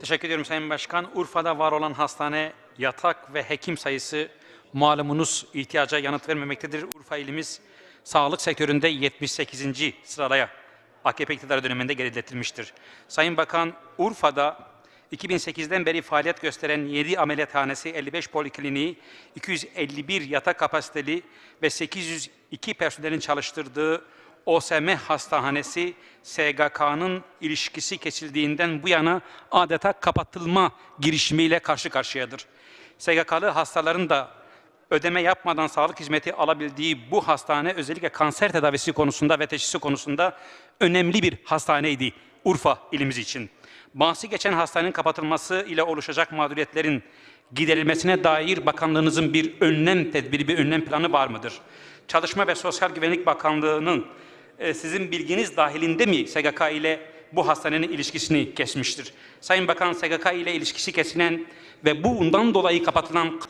Teşekkür ediyorum Sayın Başkan. Urfa'da var olan hastane, yatak ve hekim sayısı malumunuz ihtiyaca yanıt vermemektedir. Urfa ilimiz sağlık sektöründe 78. sıraya AKP iktidarı döneminde geriletilmiştir. Sayın Bakan, Urfa'da 2008'den beri faaliyet gösteren 7 ameliyathanesi, 55 polikliniği, 251 yatak kapasiteli ve 802 personelin çalıştırdığı OSM hastahanesi SGK'nın ilişkisi kesildiğinden bu yana adeta kapatılma girişimiyle karşı karşıyadır. SGK'lı hastaların da ödeme yapmadan sağlık hizmeti alabildiği bu hastane özellikle kanser tedavisi konusunda ve teşhisi konusunda önemli bir hastaneydi Urfa ilimiz için. Bahsi geçen hastanenin kapatılması ile oluşacak mağduriyetlerin giderilmesine dair bakanlığınızın bir önlem tedbiri, bir önlem planı var mıdır? Çalışma ve Sosyal Güvenlik Bakanlığı'nın e, sizin bilginiz dahilinde mi SGK ile bu hastanenin ilişkisini kesmiştir? Sayın Bakan SGK ile ilişkisi kesilen ve bundan dolayı kapatılan